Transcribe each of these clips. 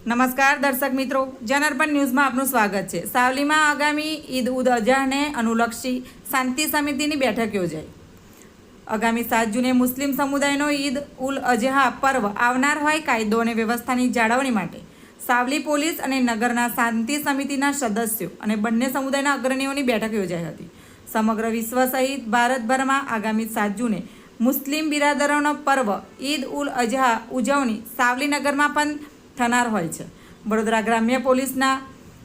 નમસ્કાર દર્શક મિત્રો જનરપન ન્યૂઝમાં આપનું સ્વાગત છે. સાવલીમાં આગામી ઈદ ઉદ અઝહાને અનુલક્ષી શાંતિ સમિતિની બેઠક યોજાઈ. આગામી સાત જૂને મુસ્લિમ સમુદાયનો ઈદ ઉલ અઝહા પર્વ આવનાર હોય કાયદો અને વ્યવસ્થાની જાળવણી માટે સાવલી પોલીસ અને નગરના શાંતિ સમિતિના સદસ્યો અને બંને સમુદાયના અગ્રણીઓની બેઠક યોજાઈ હતી. સમગ્ર વિશ્વ સહિત ભારતભરમાં આગામી સાત જૂને મુસ્લિમ બિરાદરોનો પર્વ ઈદ ઉલ અઝહા ઉજવણી સાવલી નગરમાં પણ થનાર હોય છે. વડોદરા ગ્રામ્ય પોલીસના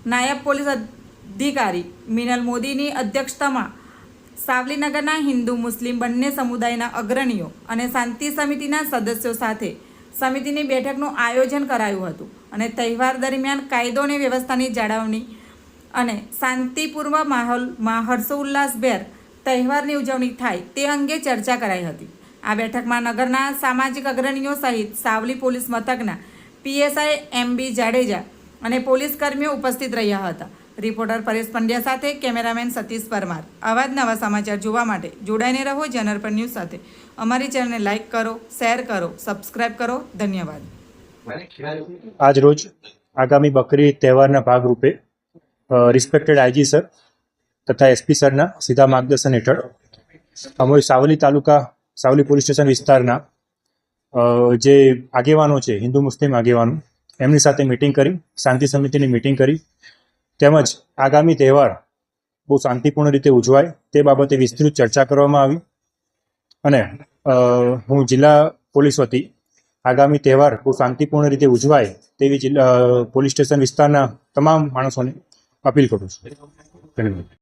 નાયબ પોલીસ અધિકારી મિનલ મોદીની અધ્યક્ષતામાં સાવલીનગરના હિન્દુ મુસ્લિમ બંને સમુદાયના અગ્રણીઓ અને શાંતિ સમિતિના સદસ્યો સાથે સમિતિની બેઠકનું આયોજન કરાયું હતું અને તહેવાર દરમિયાન કાયદો અને વ્યવસ્થાની જાળવણી અને શાંતિપૂર્વ માહોલમાં હર્ષોલ્લાસભેર તહેવારની ઉજવણી થાય તે અંગે ચર્ચા કરાઈ હતી. આ બેઠકમાં નગરના સામાજિક અગ્રણીઓ સહિત સાવલી પોલીસ મથકના પીએસઆઈ એમ બી જાડેજા અને પોલીસ કર્મીઓ ઉપસ્થિત રહ્યા હતા. રિપોર્ટર પરેશ પંડ્યા સાથે કેમેરામેન સતીશ પરમાર. આવા જ નવા સમાચાર જોવા માટે જોડાઈને રહો જનરપર ન્યૂઝ સાથે. અમારી ચેનલને લાઇક કરો, શેર કરો, સબસ્ક્રાઇબ કરો. ધન્યવાદ. આજ રોજ આગામી બકરી તહેવારના ભાગરૂપે રિસ્પેક્ટેડ આઈજી સર તથા એસપી સરના સીધા માર્ગદર્શન હેઠળ અમોય સાવલી તાલુકા સાવલી પોલીસ સ્ટેશન વિસ્તારના જે આગેવાનો છે, હિન્દુ, મુસ્લિમ આગેવાનો, એમની સાથે મિટિંગ કરી, શાંતિ સમિતિની મિટિંગ કરી. તેમજ આગામી તહેવાર બહુ શાંતિપૂર્ણ રીતે ઉજવાય, તે બાબતે વિસ્તૃત ચર્ચા કરવામાં આવી. અને હું જિલ્લા પોલીસ વતી આગામી તહેવાર બહુ શાંતિપૂર્ણ રીતે ઉજવાય, તેવી જિલ્લા પોલીસ સ્ટેશન વિસ્તારના તમામ માણસોને અપીલ કરું છું. ધન્યવાદ.